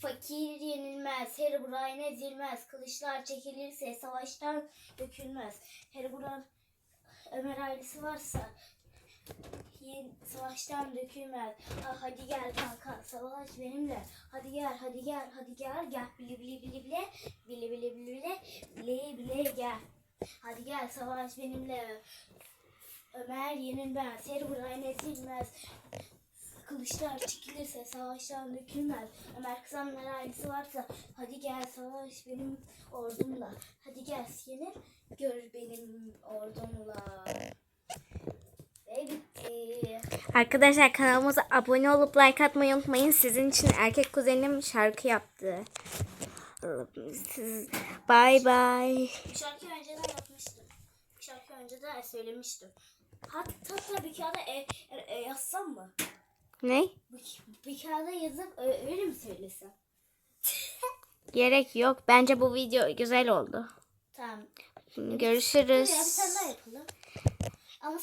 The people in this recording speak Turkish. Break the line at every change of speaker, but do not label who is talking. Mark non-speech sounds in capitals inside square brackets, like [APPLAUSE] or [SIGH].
Fakir yenilmez, Herobrine ezilmez, kılıçlar çekilirse savaştan dökülmez. Herobrine Ömer ailesi varsa yen- savaştan dökülmez. Ah, hadi gel kanka savaş benimle. Hadi gel hadi gel hadi gel gel bile bile bile bile bile bile bile bile bile gel. Hadi gel savaş benimle. Ömer yenilmez, Herobrine ezilmez. Kılıçlar çekilirse savaştan dökülmez. Ömer kızanlar ailesi varsa hadi gel savaş benim ordumla. Hadi gel yenir gör benim ordumla. Ve bitti.
Arkadaşlar kanalımıza abone olup like atmayı unutmayın. Sizin için erkek kuzenim şarkı yaptı. Siz bye bye.
Bu şarkıyı önceden yapmıştım. Bu şarkıyı önceden söylemiştim. Hatta, kağıda e, e, e, yazsam mı?
Ne?
Bir, kağıda yazıp öyle mi söylesem? [LAUGHS]
Gerek yok. Bence bu video güzel oldu.
Tamam.
Görüşürüz.
Dur ya bir tane daha yapalım. Ama